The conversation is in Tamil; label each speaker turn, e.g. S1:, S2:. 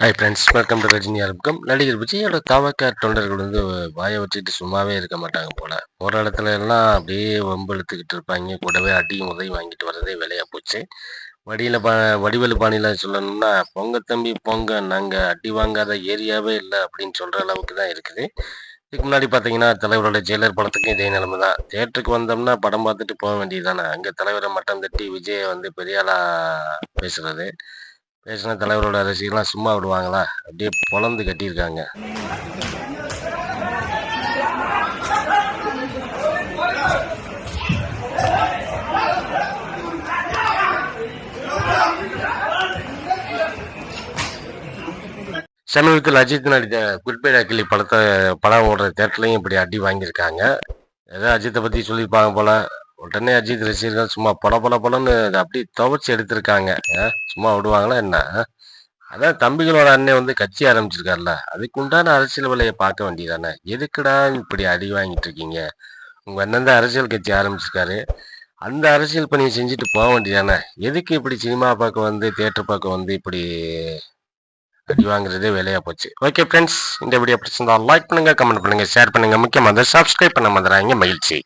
S1: Hi friends welcome to Rajini ஆரம்பிக்கும் நடிகர் விஜயோட தவக்க தொண்டர்கள் வந்து வாயை வச்சுட்டு சும்மாவே இருக்க மாட்டாங்க போல. ஒரு இடத்துல எல்லாம் அப்படியே வம்பு இழுத்துக்கிட்டு இருப்பாங்க. கூடவே அடியும் உதவி வாங்கிட்டு வர்றதே வேலையா போச்சு. வடியில பா வடிவேலு பாணியில சொல்லணும்னா பொங்க தம்பி பொங்க. நாங்க அடி வாங்காத ஏரியாவே இல்லை அப்படின்னு சொல்ற அளவுக்கு தான் இருக்குது. இதுக்கு முன்னாடி பார்த்தீங்கன்னா தலைவரோட ஜெயிலர் படத்துக்கும் இதே நிலைமை தான். தேட்டருக்கு வந்தோம்னா படம் பார்த்துட்டு போக வேண்டியதுதானே. அங்கே தலைவரை மட்டம் தட்டி விஜயை வந்து பெரிய பேசுறது. பேசின தலைவரோட ரசிகர்லாம் சும்மா விடுவாங்களா? அப்படியே பொழந்து கட்டியிருக்காங்க. சமீபத்தில் அஜித் நடித்த குட்பை கிளி படத்தை படம் ஓடுற தேட்டர்லையும் இப்படி அடி வாங்கியிருக்காங்க. ஏதோ அஜித்தை பற்றி சொல்லியிருப்பாங்க போல. உடனே அஜித் ரசிகர்கள் சும்மா பல பல பலன்னு அப்படி துவச்சி எடுத்திருக்காங்க. சும்மா விடுவாங்களா என்ன? அதான் தம்பிகளோட அண்ணன் வந்து கட்சி ஆரம்பிச்சிருக்காருல்ல அதுக்கு உண்டான அரசியல் விலையை பார்க்க வேண்டியதானே? எதுக்குடா இப்படி அடி வாங்கிட்டு இருக்கீங்க? உங்க அண்ணன் தான் அரசியல் கட்சி ஆரம்பிச்சிருக்காரு. அந்த அரசியல் பணியை செஞ்சுட்டு போக வேண்டியதானே? எதுக்கு இப்படி சினிமா பார்க்க வந்து தியேட்டர் பார்க்க வந்து இப்படி அடி வாங்குறதே வேலையா போச்சு? ஓகே ஃப்ரெண்ட்ஸ் இந்த வீடியோ பிடிச்சிருந்தா லைக் பண்ணுங்க கமெண்ட் பண்ணுங்க ஷேர் பண்ணுங்க. முக்கியமாக சப்ஸ்கிரைப் பண்ண மறந்துடாதீங்க. மகிழ்ச்சி.